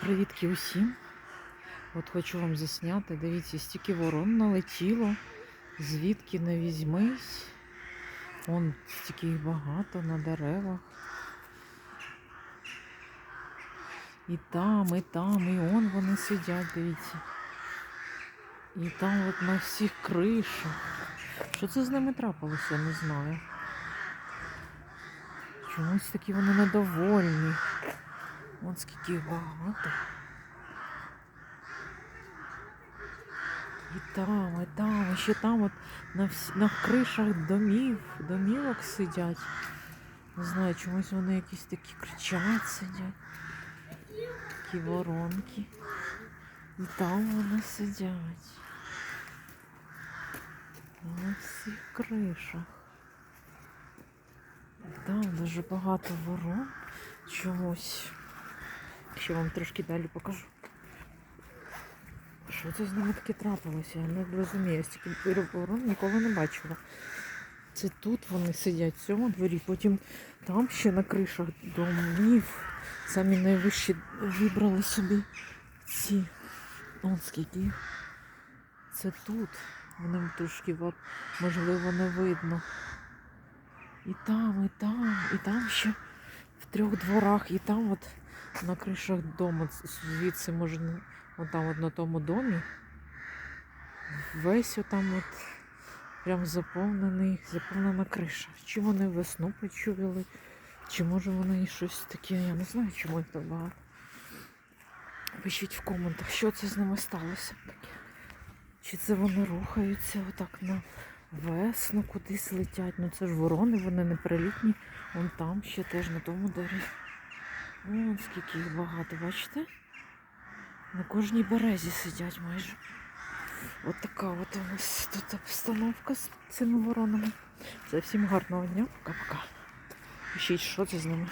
Привітки усім. От хочу вам засняти. Дивіться, стільки ворон налетіло. Звідки не візьмись. Вон стільки їх багато на деревах. І там, і там, і он вони сидять, дивіться. І там от на всіх кришах. Що це з ними трапилося, не знаю. Чомусь такі вони недовольні. Скільки багато. І там, і там, і там от на, всі, на кришах домів, домівок сидять. Не знаю, чомусь вони якісь такі кричать сидять. Такі воронки. І там вони сидять. На всіх кришах. І Там дуже багато ворон чомусь. Ще вам трошки далі покажу. Що це з ними таке трапилося? Я не розумію. Я стільки ворон ніколи не бачила. Це тут вони сидять в цьому дворі, потім там ще на кришах домів. Самі найвищі вибрали собі ці. Он скільки. Це тут. Вони трошки можливо не видно. І там, і там, і там ще в трьох дворах, і там от на кришах дому. Звідси можна, от там от на тому домі. Весь отам от прям заповнений, заповнена криша. Чи вони весну почуяли, чи може вони щось таке, я не знаю, чому їх так багато. Пишіть в коментах, що це з ними сталося таке. Чи це вони рухаються отак на весну кудись летять. Ну це ж ворони, вони неприлітні. Вон там ще теж на тому дереві. Вон скільки їх багато, бачите? На кожній березі сидять майже. От така от у нас тут обстановка з цими воронами. Це всім гарного дня. Пока-пока. Пишіть, що це з ними.